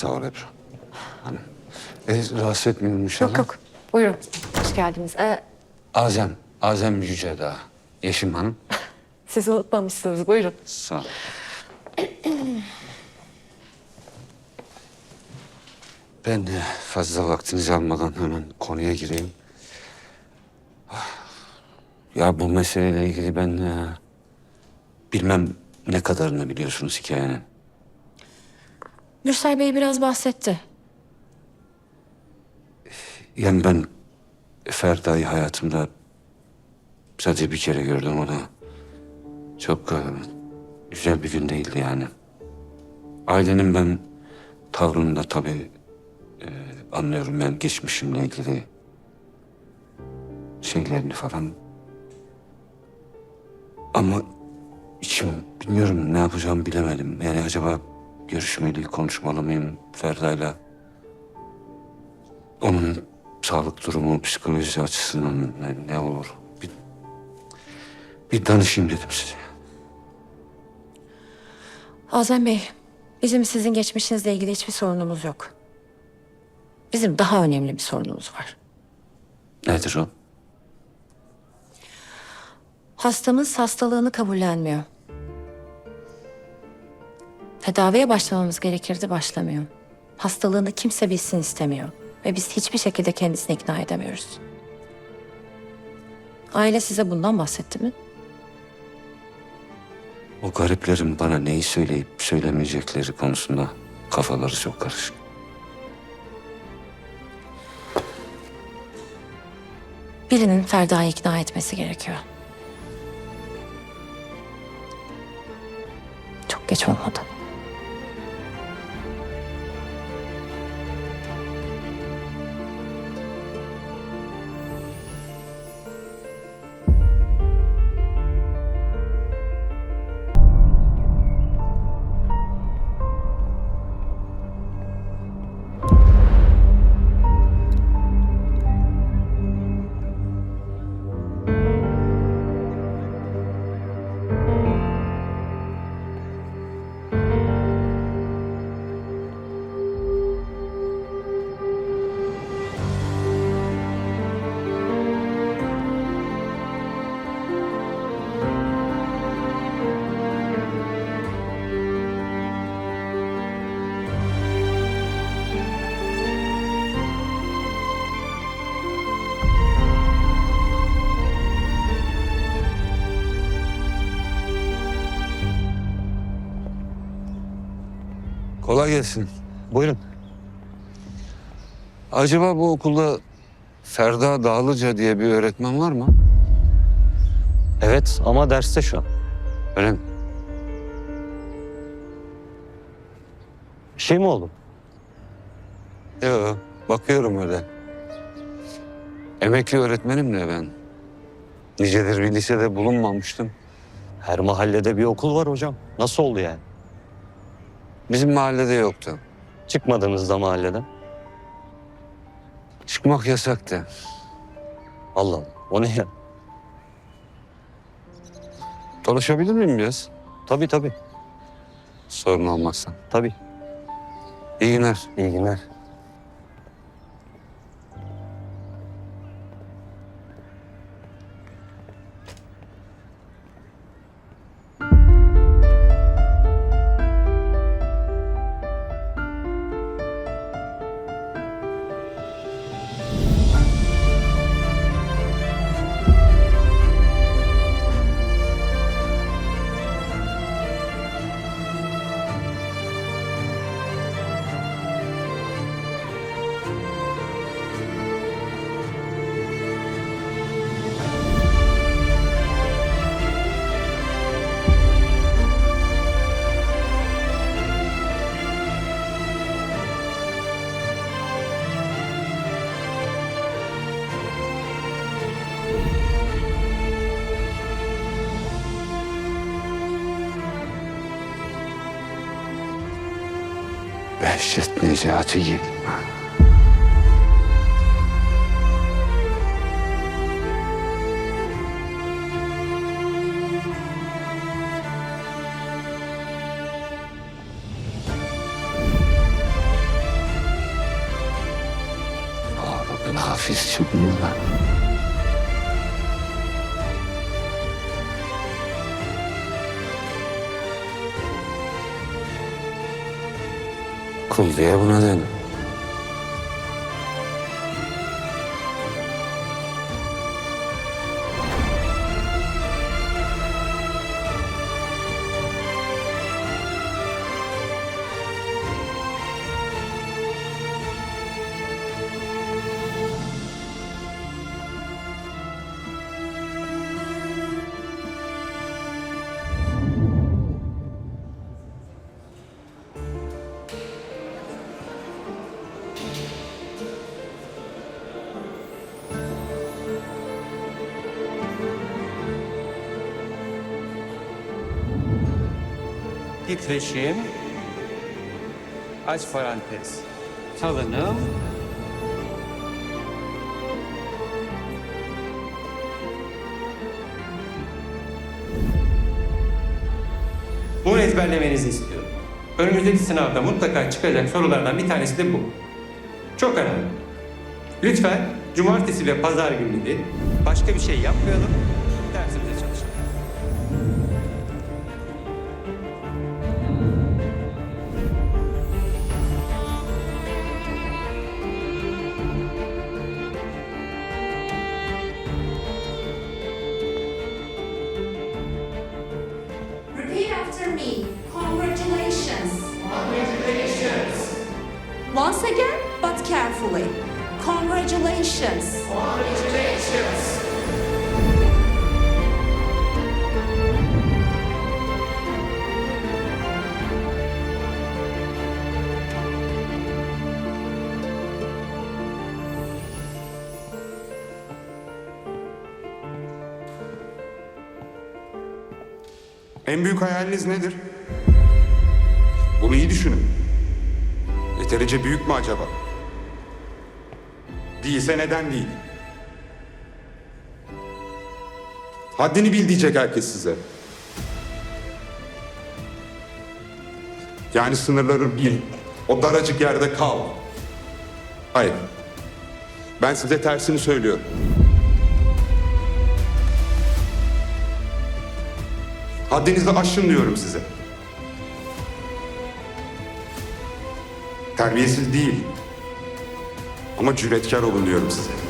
Sağ ol Ebru. Hanım. E, rahatsız etmiyorum inşallah. Yok yok. Buyurun. Hoş geldiniz. Ee, Azem. Azem Yüce Dağ. Yeşim Hanım. siz unutmamışsınız. Buyurun. Sağ ol. Ben de fazla vaktinizi almadan hemen konuya gireyim. Ya bu meseleyle ilgili ben e, bilmem ne kadarını biliyorsunuz hikayenin. Mürsel Bey biraz bahsetti. Yani ben Ferda'yı hayatımda sadece bir kere gördüm o da. Çok e, güzel bir gün değildi yani. Ailenin ben tavrını da tabii e, anlıyorum ben geçmişimle ilgili şeylerini falan. Ama içim bilmiyorum ne yapacağımı bilemedim. Yani acaba görüşmeli, konuşmalı mıyım Ferda'yla? Onun sağlık durumu, psikolojisi açısından ne, ne olur? Bir, bir danışayım dedim size. Azem Bey, bizim sizin geçmişinizle ilgili hiçbir sorunumuz yok. Bizim daha önemli bir sorunumuz var. Nedir o? Hastamız hastalığını kabullenmiyor. Tedaviye başlamamız gerekirdi, başlamıyor. Hastalığını kimse bilsin istemiyor. Ve biz hiçbir şekilde kendisini ikna edemiyoruz. Aile size bundan bahsetti mi? O gariplerin bana neyi söyleyip söylemeyecekleri konusunda kafaları çok karışık. Birinin Ferda'yı ikna etmesi gerekiyor. Çok geç olmadı. Kolay gelsin. Buyurun. Acaba bu okulda Ferda Dağlıca diye bir öğretmen var mı? Evet ama derste şu an. Öyle mi? Bir şey mi oldu? Yok, bakıyorum öyle. Emekli öğretmenim de ben. Nicedir bir lisede bulunmamıştım. Her mahallede bir okul var hocam. Nasıl oldu yani? Bizim mahallede yoktu. Çıkmadınız da mahalleden. Çıkmak yasaktı. Allah Allah. O ne ya? Dolaşabilir miyim biraz? Tabii tabii. Sorun olmazsa. Tabii. İyi günler. İyi günler. Behşet Necati Yılmaz. Rabbim hafizci bunlar. Kul diye buna den. Titreşim, aç parantez, salınım, Bunu ezberlemenizi istiyorum. Önümüzdeki sınavda mutlaka çıkacak sorulardan bir tanesi de bu. Çok önemli. Lütfen cumartesi ve pazar günleri başka bir şey yapmayalım, Once again, but carefully. Congratulations. En büyük hayaliniz nedir? Bunu iyi düşünün. Yeterince büyük mü acaba? Değilse neden değil? Haddini bil diyecek herkes size. Yani sınırları bil. O daracık yerde kal. Hayır. Ben size tersini söylüyorum. Haddinizi aşın diyorum size. Terbiyesiz değil. Ama cüretkar olun diyorum size.